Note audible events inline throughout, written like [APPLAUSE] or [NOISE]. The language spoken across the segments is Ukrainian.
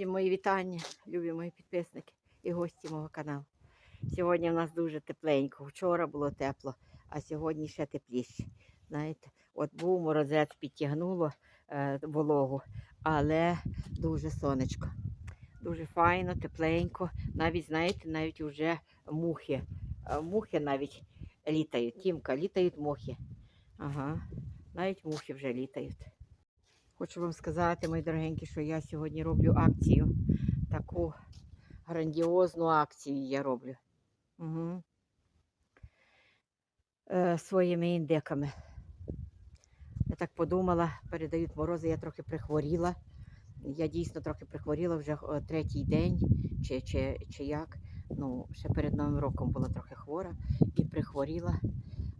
Всім мої вітання, любі мої підписники і гості мого каналу. Сьогодні в нас дуже тепленько. Вчора було тепло, а сьогодні ще тепліше. Знаєте, от був морозець, підтягнуло е, вологу, але дуже сонечко. Дуже файно, тепленько. Навіть, знаєте, навіть вже мухи. е, Мухи навіть літають. Тімка, літають мухи. Ага, навіть мухи вже літають. Хочу вам сказати, мої дорогенькі, що я сьогодні роблю акцію. Таку грандіозну акцію я роблю. Угу. Е, своїми індеками. Я так подумала, передають морози, я трохи прихворіла. Я дійсно трохи прихворіла вже е, третій день, чи, чи, чи як. Ну, ще перед Новим роком була трохи хвора і прихворіла,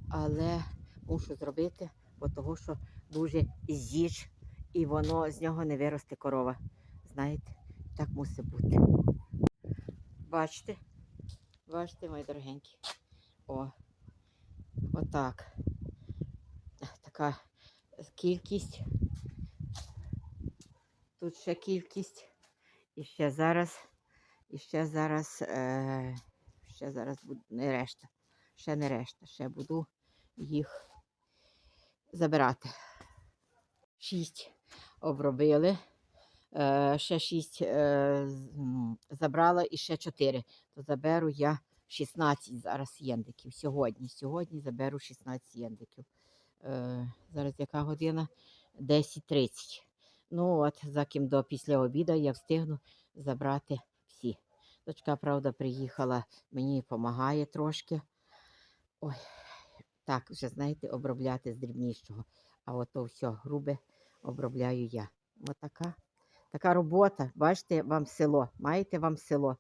але мушу зробити, бо того, що дуже з'їж і воно з нього не виросте корова. Знаєте, так мусить бути. Бачите? Бачите, мої дорогенькі. О, отак. Така кількість. Тут ще кількість. І ще зараз, і ще зараз, е, ще зараз буде не решта. Ще не решта. Ще буду їх забирати. Шість обробили. Е, ще шість е, забрала і ще чотири. То заберу я 16 зараз єндиків. Сьогодні. Сьогодні заберу 16 єндиків. Е, зараз яка година? 10.30. Ну от, за ким до після обіду я встигну забрати всі. Дочка, правда, приїхала, мені допомагає трошки. Ой, так, вже знаєте, обробляти з дрібнішого. А ото все грубе обробляю я. Отака. Така робота. Бачите, вам село. Маєте вам село.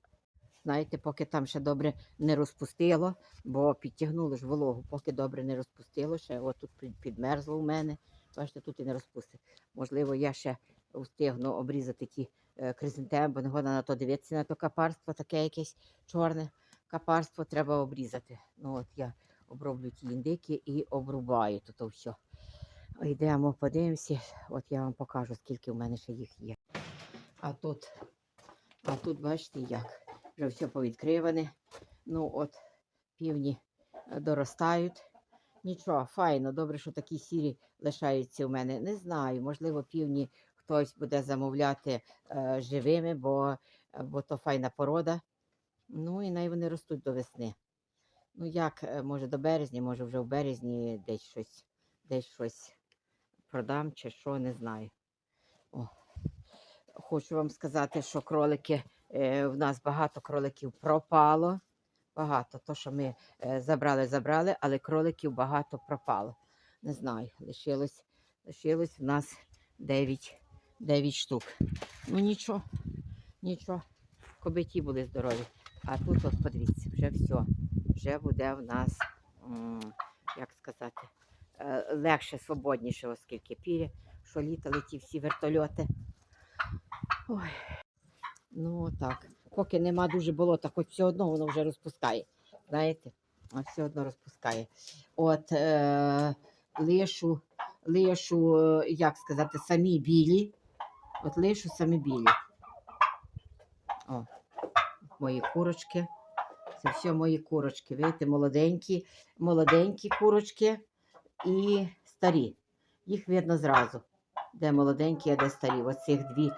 Знаєте, поки там ще добре не розпустило, бо підтягнули ж вологу, поки добре не розпустило, ще отут підмерзло у мене. Бачите, тут і не розпустить. Можливо, я ще встигну обрізати ті е, кризантеми, бо не годна на то дивитися на то капарство, таке якесь чорне капарство треба обрізати. Ну от я оброблю ті індики і обрубаю тут все. Йдемо, подивимося. От я вам покажу, скільки в мене ще їх є. А тут, а тут бачите як. Вже все повідкриване. Ну от півні е, доростають. Нічого, файно, добре, що такі сірі лишаються у мене. Не знаю, можливо, півні хтось буде замовляти е, живими, бо, е, бо то файна порода. Ну і най вони ростуть до весни. Ну як, е, може до березня, може вже в березні десь щось, десь щось продам чи що, не знаю. О. Хочу вам сказати, що кролики, е, в нас багато кроликів пропало. Багато. То, що ми е, забрали, забрали, але кроликів багато пропало. Не знаю, лишилось, лишилось в нас 9, 9 штук. Ну нічого, нічого. Коби ті були здорові. А тут, от подивіться, вже все. Вже буде в нас, м, як сказати, легше, свободніше, оскільки пірі, що літали ті всі вертольоти. Ой. Ну так. Поки нема дуже болота, хоч все одно воно вже розпускає. Знаєте, все одно розпускає. От е, лишу, лишу, е, як сказати, самі білі. От лишу самі білі. О, мої курочки. Це все мої курочки. Видите, молоденькі, молоденькі курочки і старі. Їх видно зразу. Де молоденькі, а де старі. Оцих дві,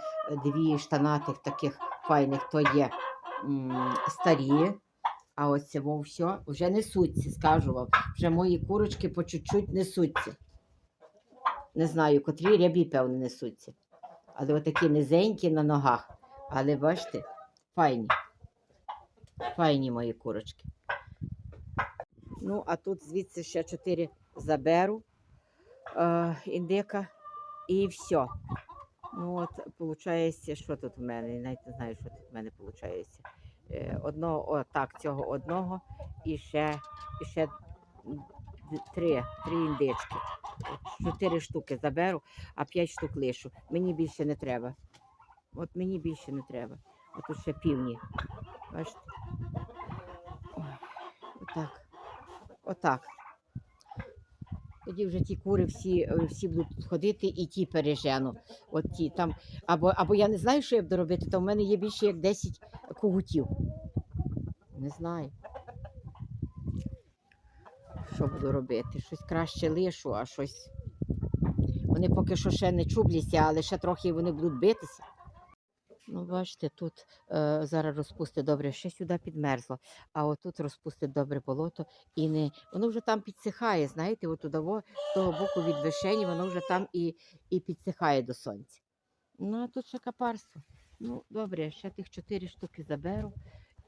дві штанатих таких файних то є м, старі. А ось во все вже несуться, скажу вам. Вже мої курочки по чуть-чуть несуться. Не знаю, котрі рябі, певно, несуться. Але отакі низенькі на ногах. Але бачите, файні. Файні мої курочки. Ну, а тут звідси ще чотири заберу е, індика і все. Ну, от, виходить, що тут в мене? Навіть не знаю, що тут в мене виходить. Е, одного, о, так, цього одного і ще, і ще три, три індички. Чотири штуки заберу, а п'ять штук лишу. Мені більше не треба. От мені більше не треба. А тут ще півні. Бачите? Отак. Отак. Тоді вже ті кури всі, е, всі будуть ходити і ті пережену. От ті там, або, або я не знаю, що я буду робити, то в мене є більше як 10 когутів. Не знаю. Що буду робити? Щось краще лишу, а щось. Вони поки що ще не чубляться, але ще трохи вони будуть битися. Ну, бачите, тут е, зараз розпусти добре, ще сюди підмерзло, а отут розпусти добре болото і не. Воно вже там підсихає, знаєте, от туди, з того боку від вишені, воно вже там і, і підсихає до сонця. Ну, а тут ще капарство. Ну, добре, ще тих чотири штуки заберу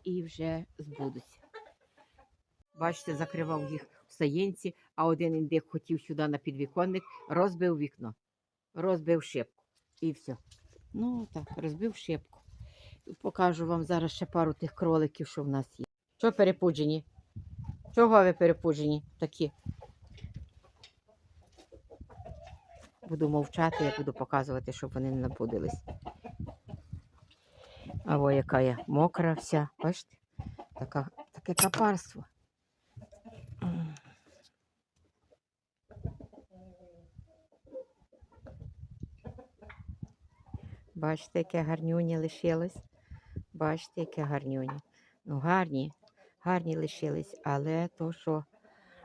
і вже збудуться. Бачите, закривав їх в саєнці, а один індик хотів сюди на підвіконник, розбив вікно, розбив шибку і все. Ну так, розбив шибку. Покажу вам зараз ще пару тих кроликів, що в нас є. Що перепуджені? Чого ви перепуджені такі? Буду мовчати, я буду показувати, щоб вони не напудились. А во яка я мокра вся, бачите? Така, таке капарство. Бачите, яке гарнюні лишилось. Бачите, яке гарнюні. Ну, гарні, гарні лишились, але то, що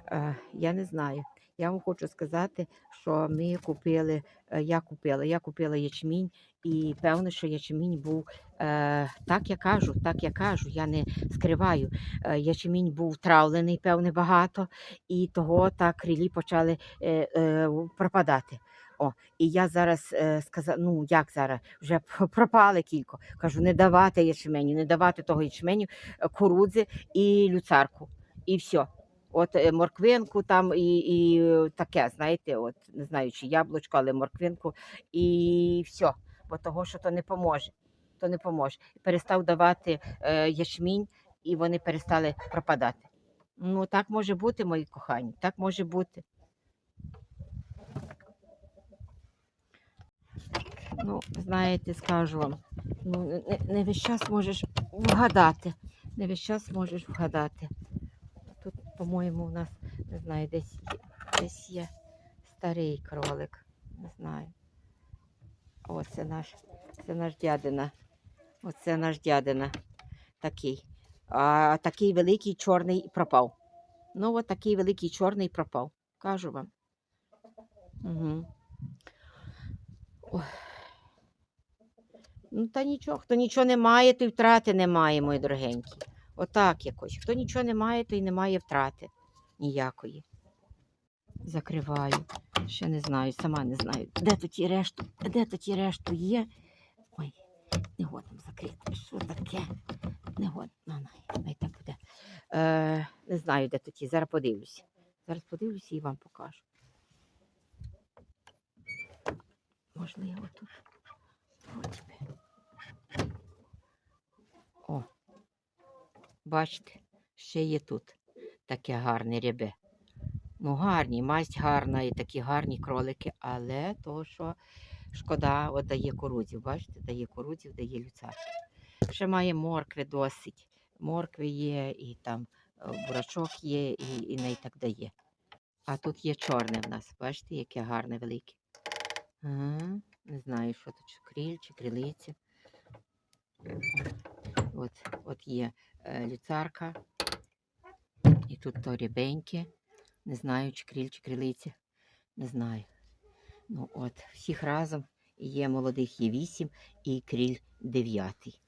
е, я не знаю. Я вам хочу сказати, що ми купили, е, я купила, я купила ячмінь, і певно, що ячмінь був, е, так я кажу, так я кажу, я не скриваю. Е, ячмінь був травлений, певне, багато, і того так рілі почали е, е, пропадати. О, і я зараз е, сказала, ну як зараз, вже [LAUGHS] пропали кілько. Кажу, не давати ячменю, не давати того ячменю, е, курудзи і люцарку. І все. От е, морквинку там і, і е, таке, знаєте, от не знаю, чи яблучко, але морквинку, і все. Бо того, що то не поможе. То не поможе. Перестав давати е, ячмінь, і вони перестали пропадати. Ну, так може бути, мої кохані, так може бути. Ну, знаєте, скажу вам, ну, не, не- весь час можеш вгадати. Не весь час можеш вгадати. Тут, по-моєму, у нас, не знаю, десь десь є старий кролик. Не знаю. О, це наш, це наш дядина. Оце наш дядина такий. А такий великий чорний пропав. Ну, от такий великий чорний пропав. Кажу вам. Угу. Ну, та нічого, хто нічого не має, той втрати не має, мої дорогенькі. Отак якось. Хто нічого не має, той не має втрати ніякої. Закриваю. Ще не знаю, сама не знаю. Де тут і решту? Де тут і решту є? Ой, не годно закрити. Що таке? Не годно. Ну, най, най так буде. Е, не знаю, де тут є. Зараз подивлюся. Зараз подивлюся і вам покажу. Можливо, тут. Вроді би. О, бачите, ще є тут таке гарне рябе. Ну, гарні, масть гарна і такі гарні кролики, але то, що шкода, от дає курудзів, бачите, дає курудзів, дає люцарки. Ще має моркви досить. Моркви є, і там е, бурачок є, і, і не так дає. А тут є чорне в нас, бачите, яке гарне велике. Ага, не знаю, що тут, чи кріль, чи крилиця. От, от є е, люцарка. І тут то рябеньке. Не знаю, чи кріль, чи крилиця. Не знаю. Ну от, всіх разом є молодих є вісім і кріль дев'ятий.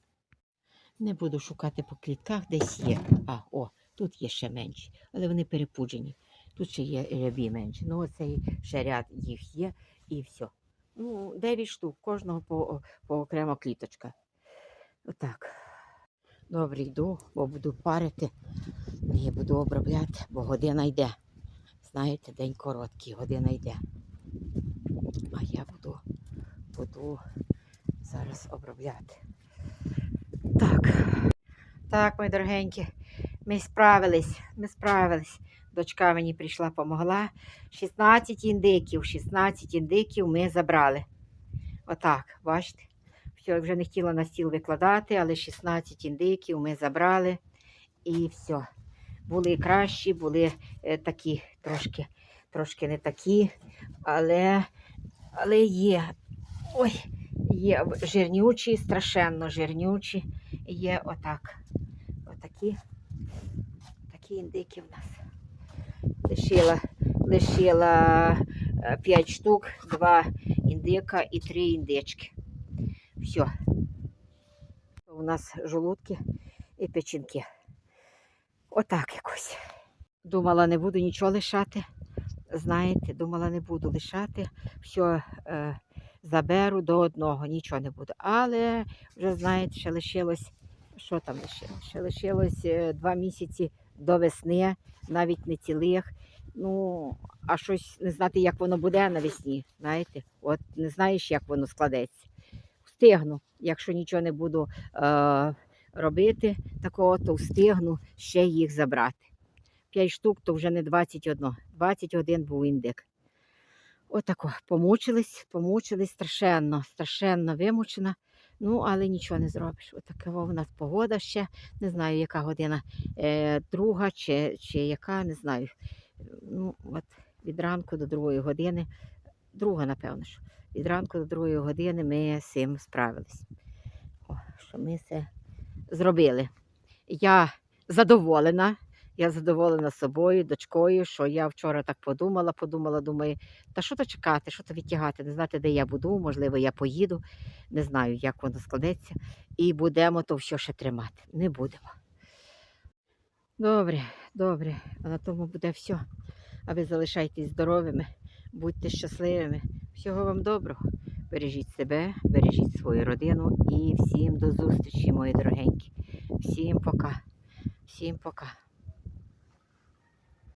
Не буду шукати по клітках, десь є. А, о, тут є ще менші, але вони перепуджені. Тут ще є рябі менші. Ну, оцей ще ряд їх є і все. Ну, 9 штук, кожного по, по окрема кліточка. Отак. Добре, йду, бо буду парити. І буду обробляти, бо година йде. Знаєте, день короткий, година йде. А я буду, буду зараз обробляти. Так. Так, мої дорогенькі, ми справились, ми справились. Дочка мені прийшла, помогла. 16 індиків, 16 індиків ми забрали. Отак, бачите? Все, вже не хотіла на стіл викладати, але 16 індиків ми забрали і все. Були кращі, були е, такі трошки трошки не такі, але, але є. Ой, є жирнючі, страшенно жирнючі. Є отак. Отакі. Такі індики в нас. Лишила, лишила 5 штук, 2 індика і 3 індички. Все. У нас жолудки і печінки. Отак якось. Думала, не буду нічого лишати. Знаєте, думала, не буду лишати. Все е, заберу до одного, нічого не буду. Але вже, знаєте, ще лишилось. Що там лишилось? Ще лишилось е, два місяці до весни, навіть не цілих. Ну, а щось не знати, як воно буде навесні. Знаєте, от не знаєш, як воно складеться. Встигну, якщо нічого не буду е, робити, такого, то встигну ще їх забрати. 5 штук, то вже не 21. 21 був індик. Отако, помучились, помучились страшенно, страшенно вимучена. Ну, але нічого не зробиш. Отака у нас погода ще. Не знаю, яка година е, друга чи, чи яка, не знаю. Ну, от від ранку до другої години, друга, напевно, що. Від ранку до другої години ми з цим справились. О, що ми це зробили. Я задоволена. Я задоволена собою, дочкою, що я вчора так подумала, подумала, думаю, та що то чекати, що то відтягати, не знати, де я буду, можливо, я поїду, не знаю, як воно складеться. І будемо то все ще тримати. Не будемо. Добре, добре, а на тому буде все. А ви залишайтесь здоровими, будьте щасливими. Всього вам доброго. Бережіть себе, бережіть свою родину і всім до зустрічі, мої дорогенькі. Всім пока. Всім пока.